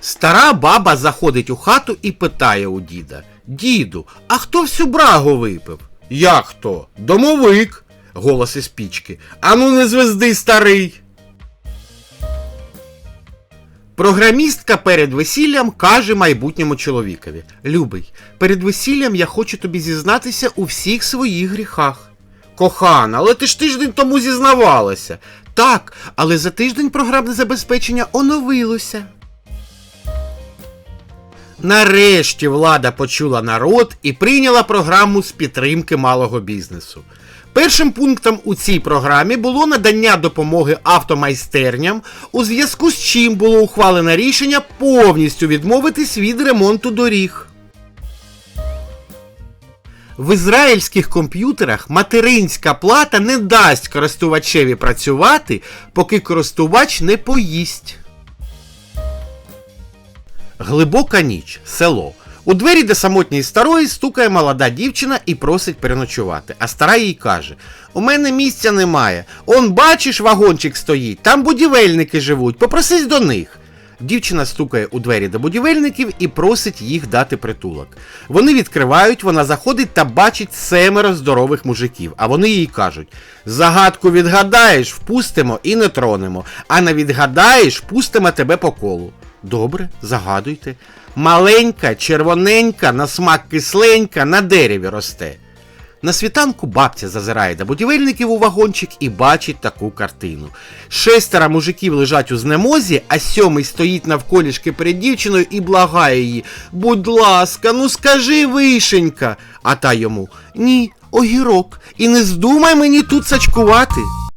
Стара баба заходить у хату і питає у діда: Діду, а хто всю брагу випив? Як хто? Домовик. Голос із пічки. Ану не звезди старий. Програмістка перед весіллям каже майбутньому чоловікові: Любий, перед весіллям я хочу тобі зізнатися у всіх своїх гріхах. Кохана, але ти ж тиждень тому зізнавалася. Так, але за тиждень програмне забезпечення оновилося. Нарешті влада почула народ і прийняла програму з підтримки малого бізнесу. Першим пунктом у цій програмі було надання допомоги автомайстерням, у зв'язку з чим було ухвалене рішення повністю відмовитись від ремонту доріг. В ізраїльських комп'ютерах материнська плата не дасть користувачеві працювати, поки користувач не поїсть. Глибока ніч, село. У двері до самотньої старої стукає молода дівчина і просить переночувати. А стара їй каже: У мене місця немає. Он, бачиш, вагончик стоїть, там будівельники живуть, попросись до них. Дівчина стукає у двері до будівельників і просить їх дати притулок. Вони відкривають, вона заходить та бачить семеро здорових мужиків, а вони їй кажуть: загадку відгадаєш, впустимо і не тронемо, а не відгадаєш, пустимо тебе по колу. Добре, загадуйте. Маленька, червоненька, на смак кисленька, на дереві росте. На світанку бабця зазирає до будівельників у вагончик і бачить таку картину. Шестеро мужиків лежать у знемозі, а сьомий стоїть навколішки перед дівчиною і благає її. Будь ласка, ну скажи вишенька. А та йому ні, огірок, і не здумай мені тут сачкувати.